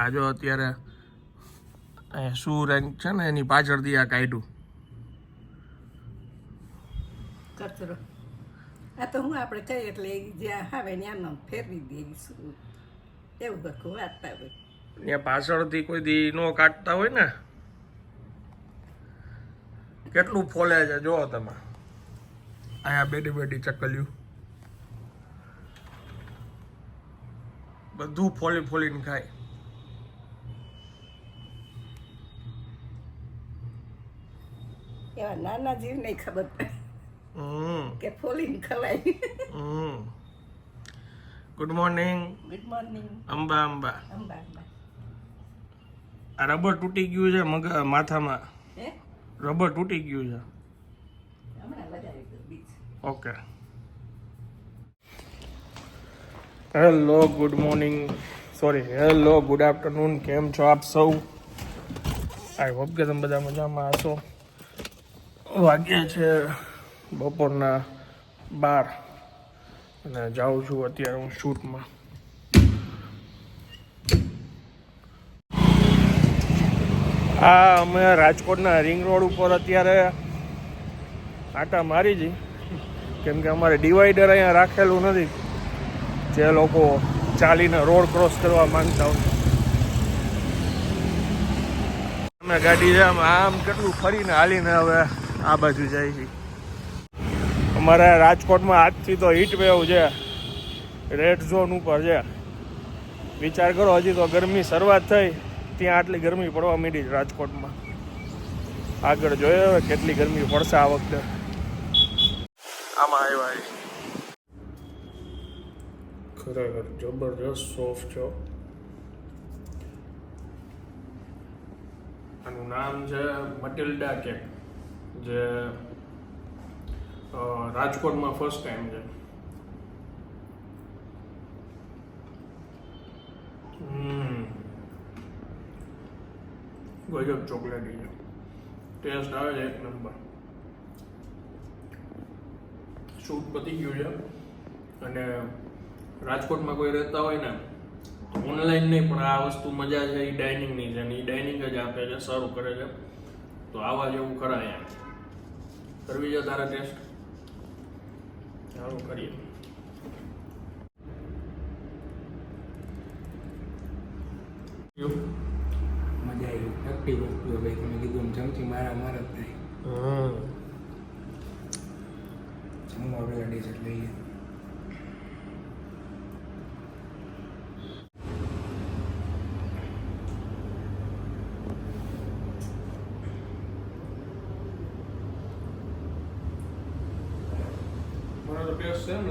આ જો અત્યારે શું રેન્ક છે ને એની પાછળથી આ કાઢ્યું. કચરો. આ તો હું આપણે કહીએ એટલે જ્યાં આવે ને આમ ફેરવી દઈએ શું એવું બધું વાંચતા હોય. ત્યાં પાછળથી કોઈ દી નો કાઢતા હોય ને. કેટલું ફોલે છે જો તમે. અહીંયા બેડી બેડી ચકલ્યું. બધું ફોલી ફોલીને ખાય. એવા નાના જીવ નહીં ખબર પડે કે ફોલીને ખવાય. Good morning good morning Amba Amba. Amba Amba. આ રબર તૂટી ગયું છે મગ માથામાં. હે? રબર તૂટી ગયું છે. Okay hello, good morning. Sorry hello, good afternoon. કેમ છો આપ સૌ? આઈ હોપ કે તમે બધા મજામાં હશો. વાગ્યા છે બપોરના બાર. અને જાઉં છું અત્યારે હું શૂટમાં. આ અમે રાજકોટના રિંગ રોડ ઉપર અત્યારે આટા મારી જઈ કેમ કે અમારે ડિવાઈડર અહીંયા રાખેલું નથી. જે લોકો ચાલીને રોડ ક્રોસ કરવા માંગતા હોય. અમે ગાડી આમ આમ કેટલું ફરીને હાલીને હવે આ બાજુ જાય છે. અમારે રાજકોટમાં આજથી તો હીટ વેવ છે. રેડ ઝોન ઉપર છે. વિચાર કરો, હજી તો ગરમી શરૂઆત થઈ, ત્યાં આટલી ગરમી પડવા માંડી રાજકોટમાં. આગળ જોઈએ કેટલી ગરમી પડશે આ વખતે. આમાં આવ્યા. ખરેખર જબરજસ્ત સોફ્ટ છો. આનું નામ છે મટિલ્ડા કેક, જે રાજકોટમાં ફર્સ્ટ ટાઈમ છે. ગજબ ચોકલેટી છે. ટેસ્ટ આવે છે એક નંબર. શૂટ પતી ગયું છે. અને રાજકોટમાં કોઈ રહેતા હોય ને ઓનલાઈન નહીં પણ આ વસ્તુ મજા છે એ ડાઇનિંગની છે અને એ ડાઇનિંગ જ આપે છે સર્વ કરે છે. તો આવા જેવું કરાય એમ. કરવી છે તારા ટેસ્ટ ચાલો કરીએ. મજા આવી. નક્કી વસ્તુ ભાઈ તમે કીધું ચમચી મારા મારા જ થાય. હમ. આપણે એટલે લઈએ. ટેસ્ટ સેમ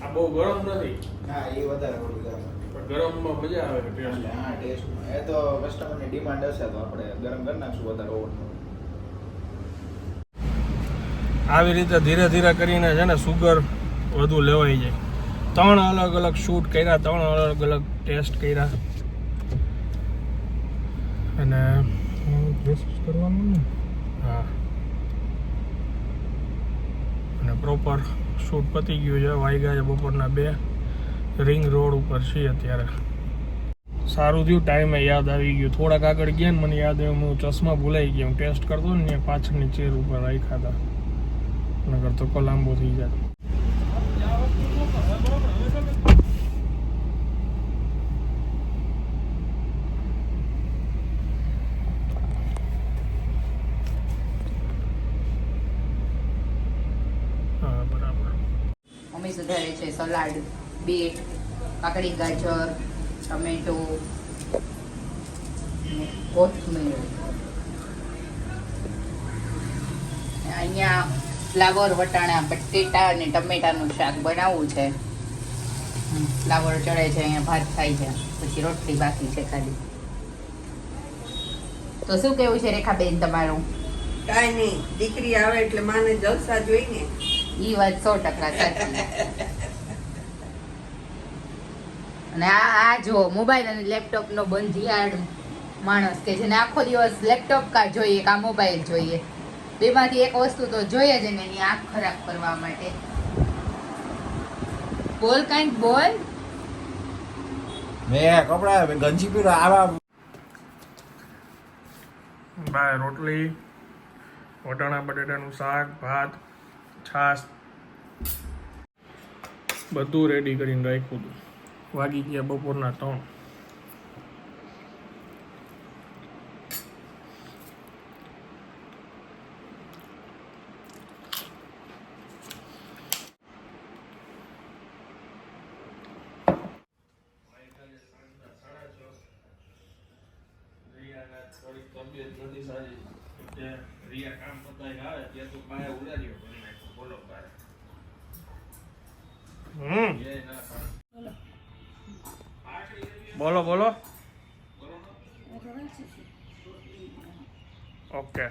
આ બહુ ગરમ નથી હા એ વધારે ગરમ પણ ગરમમાં મજા આવે ટેસ્ટ હા ટેસ્ટ એ તો કસ્ટમરની ડિમાન્ડ હશે તો આપણે ગરમ કરી નાખશું વધારે ઓવન આવી રીતે ધીરે ધીરે કરીને છે ને સુગર વધુ લેવાઈ જાય ત્રણ અલગ અલગ શૂટ કર્યા ત્રણ અલગ અલગ ટેસ્ટ કર્યા અને કરવાનું ને અને પ્રોપર શૂટ પતી ગયું છે. વાઈગા છે બપોરના બે. રિંગ રોડ ઉપર છીએ અત્યારે. સારું થયું ટાઈમે યાદ આવી ગયું. થોડાક આગળ ગયા ને મને યાદ આવ્યું, હું ચશ્મા ભૂલાઈ ગયો. હું ટેસ્ટ કરતો ને પાછળની ચેર ઉપર રાખ્યા હતા. નગર તો લાંબો થઈ જાય હા બરાબર મમ્મી સુધારે છે સલાડ બીટ કાકડી ગાજર ટમેટો કોથમીર. અહીંયા ફ્લાવર વટાણા બટેટા અને ટમેટાનું શાક બનાવવું છે. ફ્લાવર ચડે છે અહીંયા ભાત થાય છે પછી રોટલી બાકી છે ખાલી. તો શું કેવું છે રેખાબેન તમારું? કાંઈ નહીં દીકરી આવે એટલે માને જલસા જોઈને. એ વાત સો ટકા સાચી. અને આ આ જો મોબાઈલ અને લેપટોપ નો બંધિયાળ માણસ કે જેને આખો દિવસ લેપટોપ કા જોઈએ કા મોબાઈલ જોઈએ. બેમાંથી એક વસ્તુ તો જોઈએ જ ને એની આંખ ખરાબ કરવા માટે. બોલ કાંઈક બોલ. મેં કપડા મેં ગંજી પીરો આવા બાય રોટલી વટાણા બટેટાનું શાક ભાત છાશ. બધું રેડી કરીને રાખ્યું હતું વાગી ગયા બપોરના ત્રણ હમ બોલો બોલો ઓકે બહાર જાઓ હા રસોઈ શું કરી તમે બોલો. ઓકે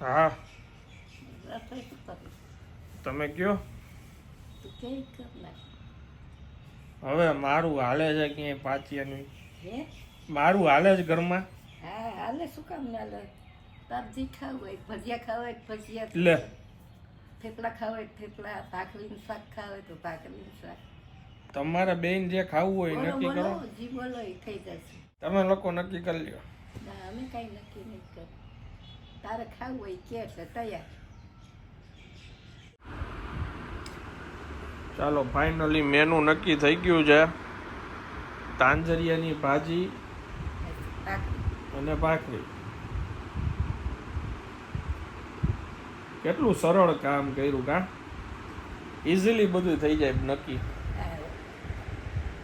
હા. તમે કયો? હવે મારું હાલે છે ક્યાંય પાચિયાનું મારું હાલે છે ઘરમાં? હા હાલે શું કામ ના લે સબ્જી ખાવું હોય ભજીયા ખાવા હોય ભજીયા લે. થેપલા ખાવ હોય થેપલા ભાખરીનું શાક ખાવા હોય તો ભાખરીનું શાક. તમારા બેન જે ખાવું હોય નક્કી કરો? જી બોલો એ થઈ જશે. તમે લોકો નક્કી કરી લ્યો. ના અમે કાંઈ નક્કી નહીં કર. તારે ખાવું હોય કે એટલે તૈયાર. ચાલો ફાઇનલી મેનુ નક્કી થઈ ગયું છે. તાંજરિયાની ભાજી અને ભાખરી. કેટલું સરળ કામ કર્યું કા? ઇઝીલી બધું થઈ જાય નક્કી.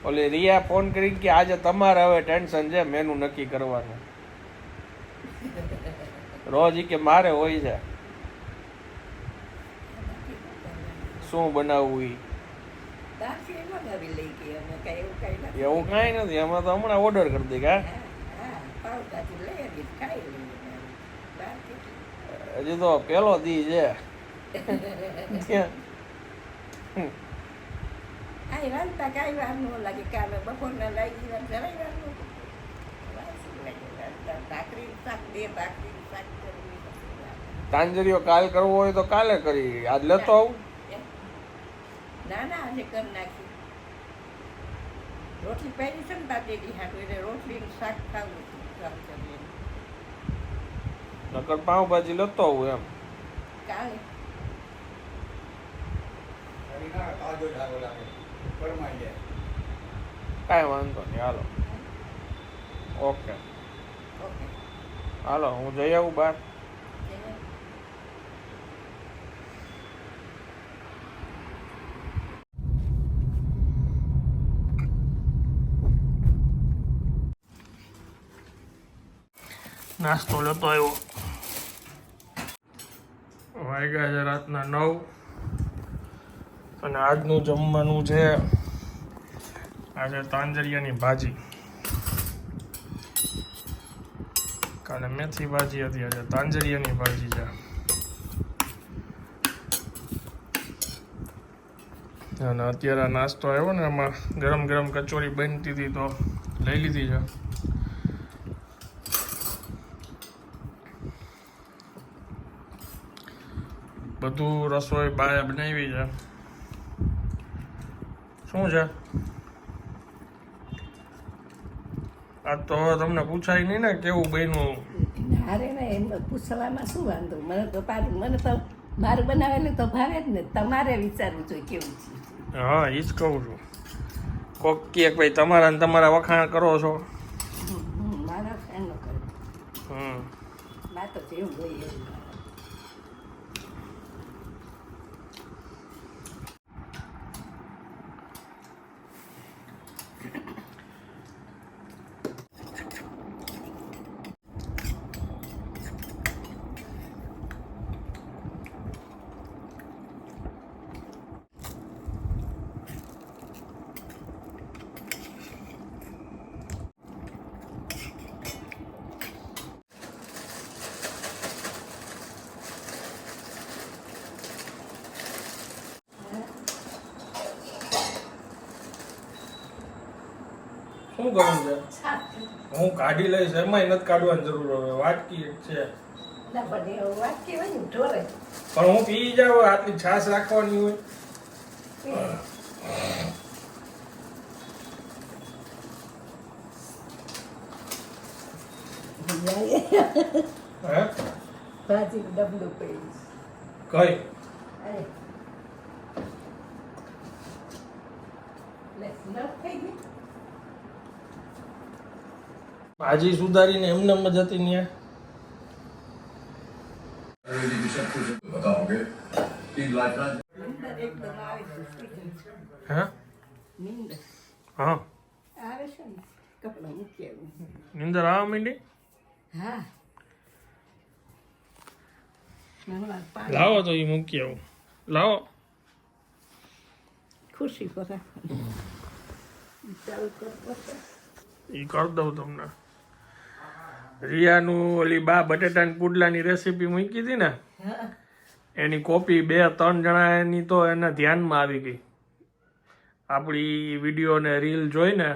ઓલી રિયા ફોન કરી કે આજે તમારે હવે ટેન્શન છે, મેનુ નક્કી કરવાનું. રોજ કે મારે હોય છે. શું બનાવવું એવું કાંઈ નથી અમે તો હમણાં ઓર્ડર કરી દે કા હા હા પાવભાજી લઈ આવી ખાઈ લઈએ બહારથી હજી તો પેલો દી છે. તાંજરીઓ કાલ કરવો હોય તો કાલે કરી. આજ લેતો આવું? ના ના આજે કરી નાખી. રોટલી પહેરી છે ને બાજેલી રોટલી શાક ખાવું નકર પાઉંભાજી લેતો આવું એમ. કાલે? કાંઈ વાંધો નહીં હાલો. ઓકે. ઓકે. હાલો હું જઈ આવું બહાર. નાસ્તો લેતો આવ્યો. વાગ્યા છે રાતના નવ. અને આજનું જમવાનું છે આજે તાંજરિયાની ભાજી. કાલે મેથી ભાજી હતી, આજે તાંજરિયાની ભાજી છે. અને અત્યારે નાસ્તો આવ્યો ને એમાં ગરમ ગરમ કચોરી બનતી હતી તો લઈ લીધી છે. બધું રસોઈ બાય બનાવી છે. શું છે? આ તો તમને પૂછાય નહીં ને કેવું બન્યું. અરે ને એમ પૂછવામાં શું વાંધો? મને તો પાછું મને તો મારું બનાવેલું તો ભાવે જ ને. તમારે વિચારવું જોઈએ કેવું છે. હા એ જ કહું છું. કોક કે ભાઈ તમારા ને તમારા વખાણ કરો છો. મારા હમ, મારા કરો. હમ. મારે તો જેવું હોય એવું શું કરવું છે હું કાઢી લઈશ એમાંય નથી કાઢવાની જરૂર હવે. વાટકી એક છે. પણ હું પી જાવ આટલી છાશ રાખવાની હોય. ભાજી ડબલું પડી. કઈ? અરે લે ન થઈ ગઈ ભાજી સુધારીને એમને એમ જ હતી ને નિંદર. આવે મીંડી? લાવો તો એ મૂકી આવું. લાવો. ખુશી કરા એ કર દઉં તમને. રિયાનું ઓલી બા બટેટાની પુડલાની રેસીપી મૂકી હતી ને એની કોપી બે ત્રણ જણાની તો એના ધ્યાનમાં આવી ગઈ. આપણી વીડિયો ને રીલ જોઈને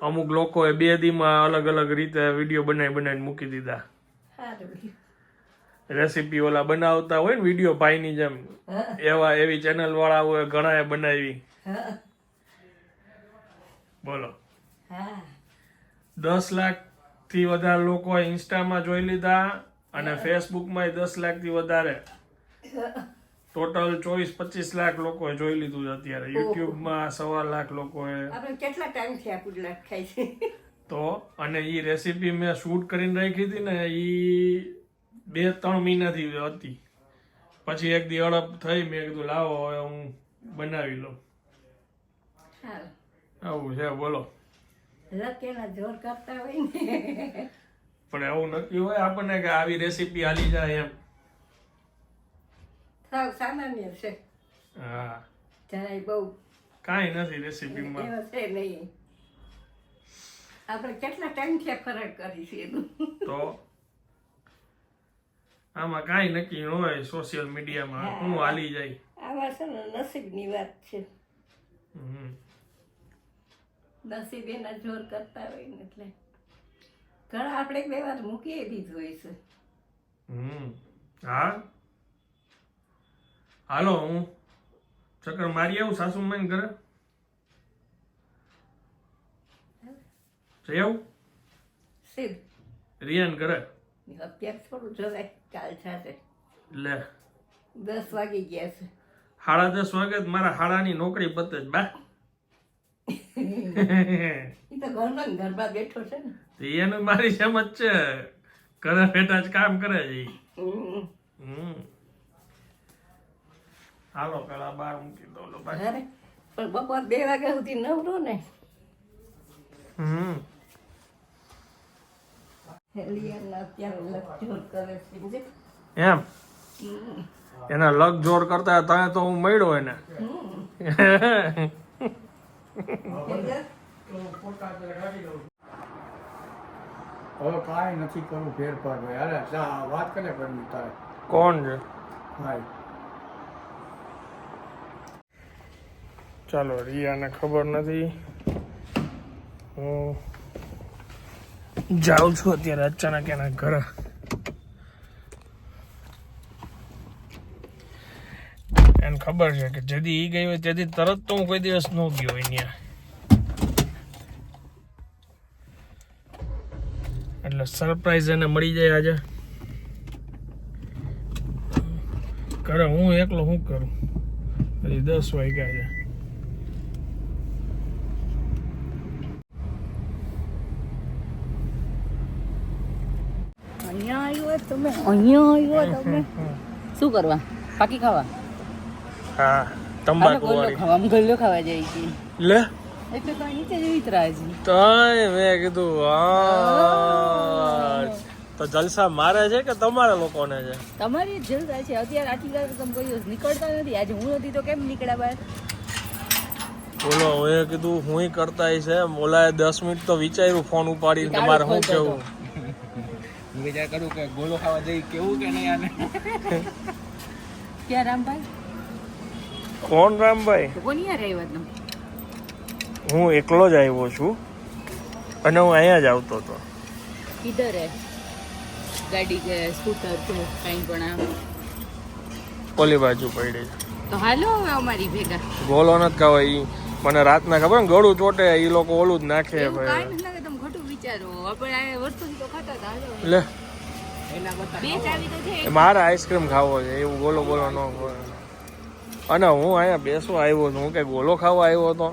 અમુક લોકોએ બે દીમાં અલગ અલગ રીતે વીડિયો બનાવી બનાવીને મૂકી દીધા. રેસીપી ઓલા બનાવતા હોય ને વીડિયો ભાઈની જેમ એવા એવી ચેનલ વાળાઓએ ઘણાએ બનાવી. બોલો. દસ લાખ થી વધારે લોકોએ ઇન્સ્ટામાં જોઈ લીધા અને ફેસબુકમાં દસ લાખથી વધારે. ટોટલ ચોવીસ પચીસ લાખ લોકોએ જોઈ લીધું છે અત્યારે. યુટ્યુબમાં સવા લાખ લોકોએ. આપણે કેટલા ટાઈમથી આ પુડલા ખાય છે? તો અને એ રેસીપી મેં શૂટ કરીને રાખી હતી ને એ બે ત્રણ મહિનાથી હતી. પછી એક દી અડપ થઈ મેં કીધું લાવો હવે હું બનાવી લઉં. આવું છે બોલો. લકેલા જોર કરતા હોય ને. પણ એવું નક્કી હોય આપણને કે આવી રેસીપી હાલી જાય એમ. સાવ સામાન્ય છે. હા. જરાય બહુ કાંઈ નથી રેસીપીમાં એવો છે નહીં. આપણે કેટલા ટાઈમથી આ ફરક કરી છે તો આમાં કાંઈ નક્કી ન હોય સોશિયલ મીડિયામાં હું. હાલી જાય. આવા છે ને નસીબની વાત છે. હમ. નસીબ એના જોર કરતા હોય ને એટલે. ઘણા આપણે બે વાર મૂકીએ દીધું હોય છે હમ. હા? હાલો હું ચક્કર મારી આવું સાસુ મમ્મી ઘરે? જઈ આવું? સીધ. રિયાન ઘરે? અત્યારે થોડું જવાય કાલ સાથે લે. દસ વાગી ગયા છે. સાડા દસ વાગે મારા હાડાની નોકરી પતે જ બા. એ તો ઘરમાં ઘરમાં બેઠો છે ને. એનું મારી સમજ છે. ઘરે બેઠા જ કામ કરે છે હાલો પેલા બાર મૂકી દો લો અરે પણ બપોર બે વાગ્યા સુધી નવરો ને. હમ? એમ? એના લગ જોર કરતા તમે તો હું મળ્યો એને. હવે કાંઈ નથી કરવું ફેરફાર ભાઈ અરે ચા વાત કરે કરવી તારે. કોણ છે? ભાઈ ચાલો રિયાને ખબર નથી. હું જાઉં છું અત્યારે અચાનક એના ઘરે. એને ખબર છે કે જેદી એ ગઈ હોય તેથી તરત તો હું કોઈ દિવસ ન ગયો હોય ત્યાં એટલે સરપ્રાઈઝ એને મળી જાય આજે. કરે હું એકલો શું કરું? હજી દસ વાગ્યા છે. અહીંયા આવ્યો તમે અહીંયા આવ્યો તમે. શું કરવા? પાકી ખાવા? હા તંબાકુ વાળી. આમ ગલ્લો ખાવા જાય છે. લે? એટલે તો નીચે જ ઉતરા તોય મેં કીધું હા. તો જલસા મારે છે કે તમારા લોકોને છે? તમારી જલસા છે. અત્યારે આટલી વાર તમે કોઈ દિવસ નીકળતા નથી. આજે હું નથી તો કેમ નીકળ્યા બહાર બોલો હવે કીધું હું કરતા છે. મોલાએ દસ મિનિટ તો વિચાર્યું ફોન ઉપાડીને તમારે શું કેવું? હું વિચાર કરું કે ગોલો ખાવા જઈ કેવું કે નહીં આને? ક્યાં રામભાઈ? કોણ રામભાઈ? હું એકલો જ આવ્યો છું અને હું અહીંયા જ આવતો હતો. ગાડી કે સ્કૂટર કે કંઈ પણ ઓલી બાજુ પડી. બોલો તો હાલો હવે અમારી ભેગા. ગોલો નથી ખાવા ઈ. મને રાતના ખબર ને ગળું ચોટે ઈ લોકો ઓલું જ નાખે ભાઈ. કાંઈ નથી લાગે તમે ખોટું વિચારો. આપણે આ વર્ષોથી તો ખાતા હતા હાલો. લે. બે ચાવી તો છે. એ મારે આઈસ્ક્રીમ ખાવો છે એવું બોલો બોલો ન હોય. અને હું અહીંયા બેસવા આવ્યો હતો હું કઈ ગોલો ખાવા આવ્યો હતો.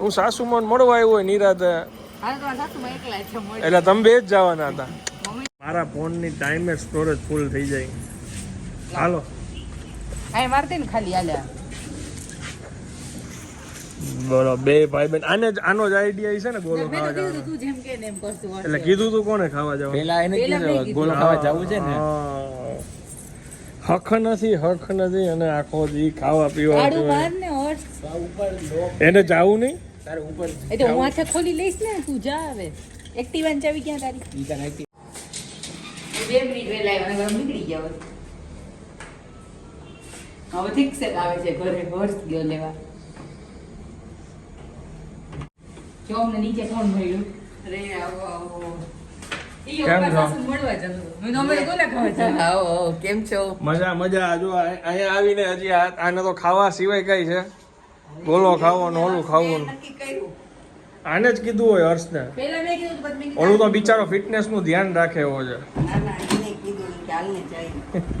હું સાસુમાં મળવા આવ્યો હોય નિરાતે. એટલે તમે બે જ જવાના હતા. મારા ફોનની ટાઈમે સ્ટોરેજ ફૂલ થઈ જાય. હાલો. આય મારતી ને ખાલી આલે બોલો બે ભાઈ બેન આને જ આનો જ આઈડિયા છે ને ગોલો ખાવા જવાનો. તું જેમ કે ને એમ કરશું એટલે કીધું તું કોને ખાવા જવાનું? પેલા એને કીધું. ગોલો ખાવા જવું છે ને? હક નથી હક નથી અને આખો દી ખાવા પીવા. ને એને જાવું નહીં? તારે ઉપર એ તો હું હાથે ખોલી લઈશ ને તું જા હવે. એક્ટિવાન ચાવી ક્યાં તારી. બે મિનિટ વેલા આવ્યા અને નીકળી ગયા હવે. ઠીક છે આવે છે ઘરે હોર્સ ગયો લેવા. જો અમને નીચે કોણ મળ્યું? અરે આવો આવો. કેમ છો? કેમ છો? મજા મજા. જો અહીંયા આવીને હજી આને તો ખાવા સિવાય કઈ છે? ગોલો ખાવો ને ઓલું ખાવું આને જ કીધું હોય હર્ષને. પહેલા મેં કીધું પછી મેં કીધું, ઓલું તો બિચારો ફિટનેસનું ધ્યાન રાખે એવો છે. ના ના એને કીધું કે હાલને જાય.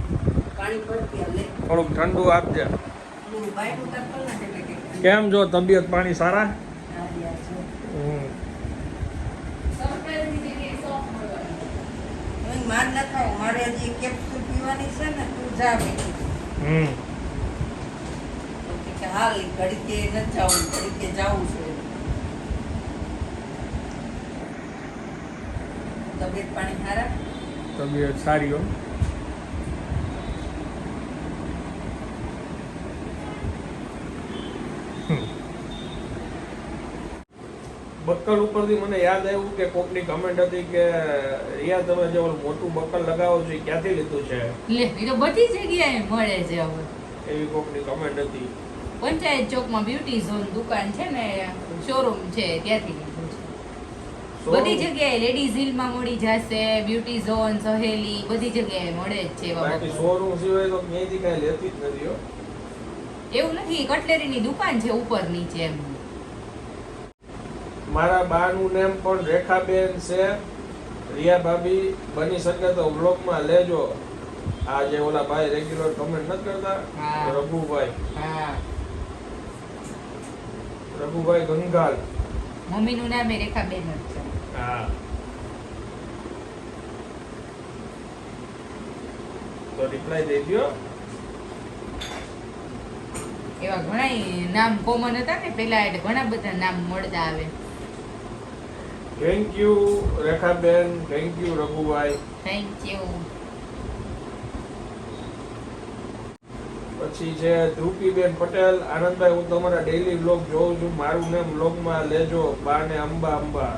પાણી પડતી હાલે. થોડુંક ઠંડુ આપજે. હું બાયનું કરતો ને એટલે કે કેમ જો તબિયત પાણી સારા આ રહ્યા છો. હમ. સરપ્રાઈઝની જગ્યાએ સોફ મળવાનું. હવે માર ન ખાવ મારે હજી કેપ્સ્યુલ પીવાની છે ને તું જા હમ. કે હાલ ઘડીકે ન જાવું ઘડીકે જાવું છે તબિયત પાણી સારા? તબિયત સારી હો. બક્કલ ઉપરથી મને યાદ આવ્યું કે કોકની કમેન્ટ હતી કે રિયા તમે જે ઓલું મોટું બક્કલ લગાવો છો એ ક્યાંથી લીધું છે? લે એ તો બધી જગ્યાએ મળે છે હવે. એવી કોકની કમેન્ટ હતી. પંચાયત ચોકમાં બ્યુટી ઝોન દુકાન છે ને શોરૂમ છે ત્યાંથી લીધું છે. બધી જગ્યાએ લેડીઝ હિલમાં મળી જશે બ્યુટી ઝોન સહેલી બધી જગ્યાએ મળે જ છે બાકી શોરૂમ સિવાય તો ક્યાંયથી કાંઈ લેતી જ નથી હો. એવું નથી કટલેરીની દુકાન છે ઉપર નીચે એમ મારા બાનું નેમ પણ રેખાબેન છે. રિયા ભાભી બની શકે તો વ્લોગમાં લેજો. આ જે ઓલા ભાઈ રેગ્યુલર કમેન્ટ નથી કરતા રઘુભાઈ. રઘુભાઈ ગંગાલ. મમ્મીનું નામ રેખાબેન જ છે. હા. તો રિપ્લાય દ્યો. એવા ઘણા નામ કોમન હતા ને પેલા એટલે ઘણા બધા નામ મળતા આવે. Thank you Rekhaben thank you Raghubhai thank you પછી છે ધ્રુપીબેન પટેલ આનંદભાઈ હું તમારા ડેઈલી બ્લોગ જોઉં છું. મારું નામ બ્લોગમાં લેજો. બા ને Amba Amba.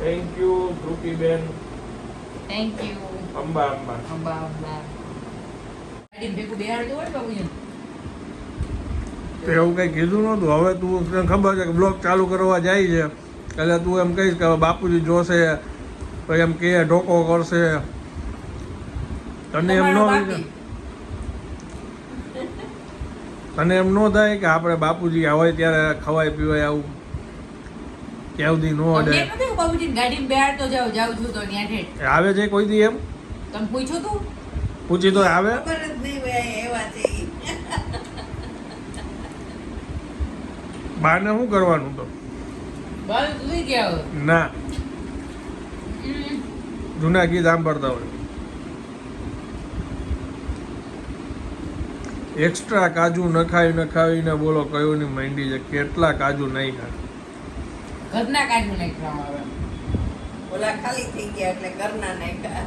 Thank you Dhrupiben. Thank you Amba Amba. Amba Amba. ભેગું બેહાડતું હોય ને બાબુજી તો એવું કઈ કીધું નહોતું. હવે તું તને ખબર છે કે બ્લોગ ચાલુ કરવા જાય છે. એટલે તું એમ કહીશ કે બાપુજી જોશે તો એમ કે ઢોકો કરશે. તને એમ ન તને એમ ન થાય કે આપણે બાપુજી આવે ત્યારે ખવાય પીવાય આવું. કેવું દી ન અડે. એમ નથી બેહાડતો જાવ જાઉં છું તો ત્યાં ઠેઠ. આવે છે કોઈ દી એમ? તમે પૂછ્યું તું. પૂછી તો આવે. ખબર જ નહીં હોય એવા છે. ઈ. બાને શું કરવાનું તો. ના. જૂના ગીત સાંભળતા હોય. એક્સ્ટ્રા કાજુ નખાવી નખાવીને બોલો કયું ની માંડી છે? કેટલા કાજુ નહીં ખા ઘરના કાજુ નાખવામાં આવે ઓલા ખાલી થઈ ગયા એટલે ઘરના નાખ્યા?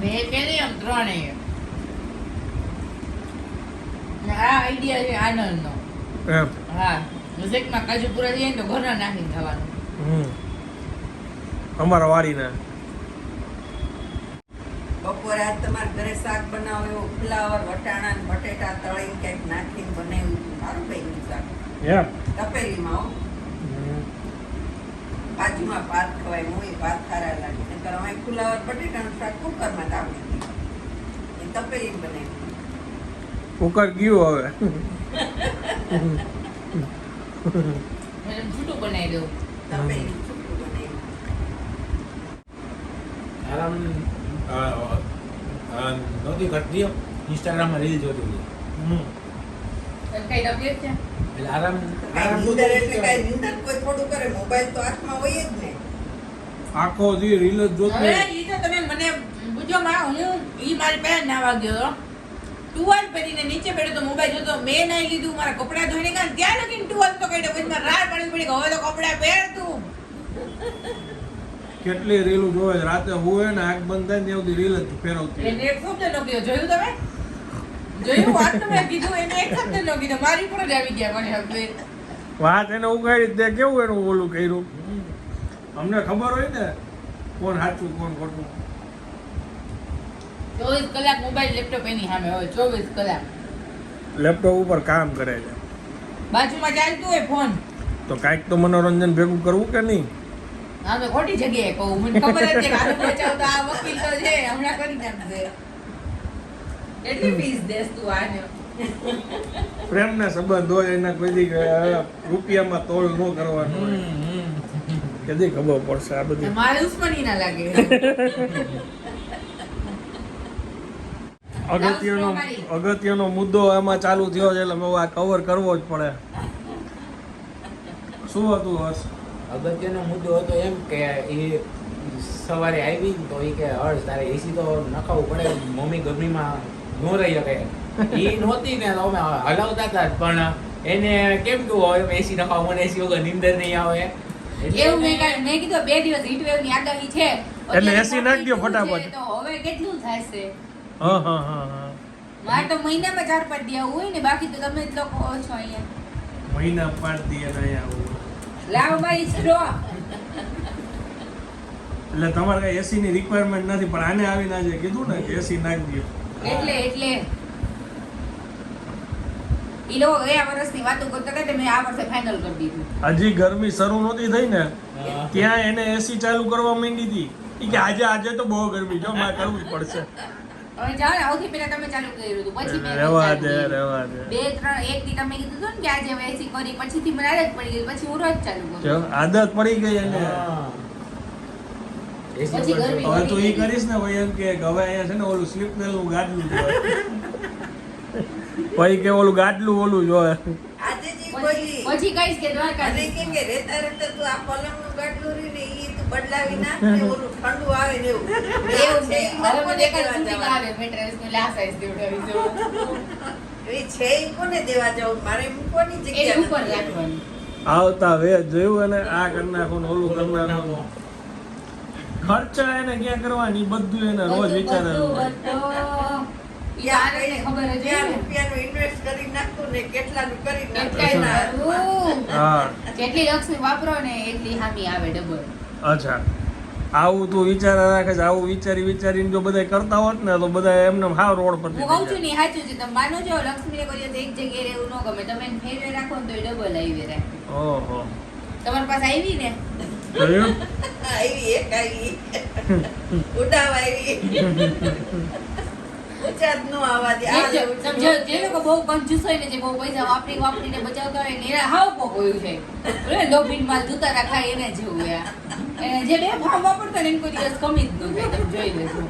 મેં પહેરી આમ ત્રણેય. આ આઈડિયા છે આનંદનો. એમ. હા મ્યુઝિકમાં કાજુ પૂરા જઈએ ને તો ઘરના નાખીને ખાવાનું. હમ. અમારા વાડીના. બપોરે આજ તમારા ઘરે શાક બનાવો એવું ફ્લાવર વટાણા ને બટેટા તળીને નાખીને બનાવ્યું હતું. શાક. એમ. તપેલીમાં હો. બાજુમાં ભાત ખવાય હું એ ભાત સારા લાગે. નહીંતર અમે ફુલાવર બટેટાનું શાક કુકરમાં જ આવડે. એ તપેલી બનાવી કુકર ગયું હવે. નહોતી ઇન્સ્ટાગ્રામમાં રીલ જોતી હતી. એટલે આરામ આરામ એટલે કાંઈ નીંદર કોઈ થોડું કરે મોબાઈલ તો હાથમાં હોય જ ને. આખો દી રીલ જ હવે ઈ તો તમે મને પૂછો માં હું ઈ મારી પહેલા ના ગયો. ટુવાલ પહેરીને નીચે બેઠો તો મોબાઈલ જોતો મેં નહીં લીધું મારા કપડાં ધોઈને. ગયા ત્યાં લગીને ટુવાલ તો કાઢ્યો પછી મારે રાહ પાડવી પડી હવે તો કપડાં પહેર તું કેટલી રીલું જોવે. રાતે હોય ને આંખ બંધ થાય ને એવું રીલ જ ફેરવતી એને એક શબ્દ ન કીધો જોયું તમે? જોયું? વાત તો મેં કીધું એને એક શબ્દ ન કીધો. મારી પર જ આવી ગયા મને હવે. વાત એને ઉગાડી દે. કેવું એનું ઓલું કર્યું? અમને ખબર હોય ને કોણ સાચું કોણ ખોટું? ચોવીસ કલાક મોબાઈલ લેપટોપ એની સામે હોય ચોવીસ કલાક. લેપટોપ ઉપર કામ કરે છે. બાજુમાં ચાલતું હોય ફોન તો કાંઈક તો મનોરંજન ભેગું કરવું કે નહીં? હા તો ખોટી જગ્યાએ કહું મને ખબર જ છે કે આનું બચાવ તો આ વકીલ તો છે હમણાં કરી નાખશે. એટલી ફીસ દેસ તું આને? પ્રેમના સંબંધ હોય એના કોઈ દી રૂપિયામાં તોલ ન કરવાનો હોય. કદી ખબર પડશે આ બધી. મારે દુશ્મની ના લાગે. અગત્યનો અગત્યનો મુદ્દો એમાં ચાલુ થયો છે એટલે મેં આ કવર કરવો જ પડે. શું હતું હર્ષ? અગત્યનો મુદ્દો હતો એમ કે એ સવારે આવી ને તો એ કે હર્ષ તારે એસી તો નખાવું પડે મમ્મી ગરમીમાં ન રહી શકે એ નહોતી ને અમે હલાવતા હતા પણ એને કેમ કેવું હોય એસી નખાવું? મને એસી વગર નીંદર નહીં આવે. એટલે એવું મેં મેં- કીધું બે દિવસ હીટ વેવની આગાહી છે. એટલે એસી નાખી દ્યો 42 છે, ફટાફટ. તો હવે કેટલું થશે? હા હા હા હા મારે તો મહિનામાં ચાર પાંચ દી આવું હોય ને બાકી તો તમે જ લોકો છો અહીંયા. મહિના પાંચ દી અને આવું લાવ મારી સ્ટ્રો એટલે તમારે કઈ એસી ની રિક્વાયરમેન્ટ નથી પણ આને આવીને આજે કીધું ને કે એસી નાખી દો એટલે એટલે. ઈ લોકો ગયા વર્ષની વાતો કરતા હતા મેં આ વર્ષે ફાઇનલ કરી દીધું. હજી ગરમી શરૂ નહોતી થઈ ને ત્યાં એને એસી ચાલુ કરવા માંડી હતી. કે આજે આજે તો બહુ ગરમી જો મારે કરવું જ પડશે. હવે જાઓ ને સૌથી પહેલા તમે ચાલુ કર્યું હતું. પછી મેં રહેવા દે રહેવા દે. બે ત્રણ એક દી તમે કીધું હતું ને કે આજે હવે એસી કરી પછીથી મને આદત પડી ગઈ પછી હું રોજ ચાલુ જો આદત પડી ગઈ એને. પછી પર હવે તું ઈ કરીશ ને ભાઈ એમ કે હવે અહીંયા છે ને ઓલું સ્લીપનું ગાડલું ભાઈ કે ઓલું ગાડલું ઓલું જોવે. પછી કહીશ કે દ્વારકા કેમ કે રેતા રેતા તું આ પલંગનું ગાડલું રહી ને ઈ તું બદલાવી નાખ ઓલું ઠંડુ આવે ને એવું. એવું છે. કોને મને એક જ? આવે મેટ્રેસનું લાસ આઈસ દેવડાવી દઉં એ છે ઈ કોને દેવા જવું? મારે મૂકવાની એ ઉપર નથી. આવતા વે જોયું અને આ કરી નાખો ઓલું કરી નાખો ખર્ચા એને ક્યાં કરવાની? બધું એને રોજ વિચારવાનું ને. ને મારું. જેટલી લક્ષ્મી વાપરો ને એટલી હામી આવે ડબલ. અચ્છા. આવું તું વિચાર રાખે છે. આવું વિચારી વિચારીને જો બધા કરતા હોત ને તો બધા એમને હા રોડ પર હું કહું છું ને સાચું છે. તમે માનો છો લક્ષ્મી કોઈ એક જગ્યાએ એવું ન ગમે. તમે ફેરવે રાખો ને તો ડબલ આવી રહે. ઓહો. તમારી પાસે આવી ને? આવી એક આવી. ઉડાવ આવી. ઊંચા જ નો આવવા દે. જે- લોકો બહુ કંજૂસ હોય ને જે બહુ પૈસા વાપરી વાપરીને બચાવતા હોય ને એને હાવ પોકોયું છે. ઓલે લોભીન માલ જૂતા રાખાય એને જેવું યાર જે બે ફાર્મ વાપરતા ને એને કોઈ દિવસ કમી જ ન થાય. તમે જોઈ લેજો.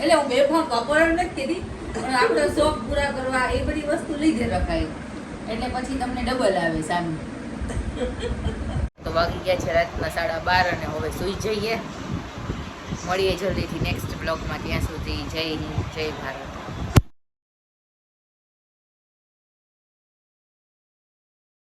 એટલે હું બે ફાર્મ વાપરવાનું નથી કીધી પણ આપણો શોખ પૂરા કરવા એ બધી વસ્તુ લીધે રખાય. એટલે પછી તમને ડબલ આવે સામે તો વાગી ગયા છે રાતના સાડા બાર અને હવે સુઈ જઈએ. મળીએ જલ્દીથી નેક્સ્ટ બ્લોગમાં ત્યાં સુધી જય હિન્દ જય ભારત.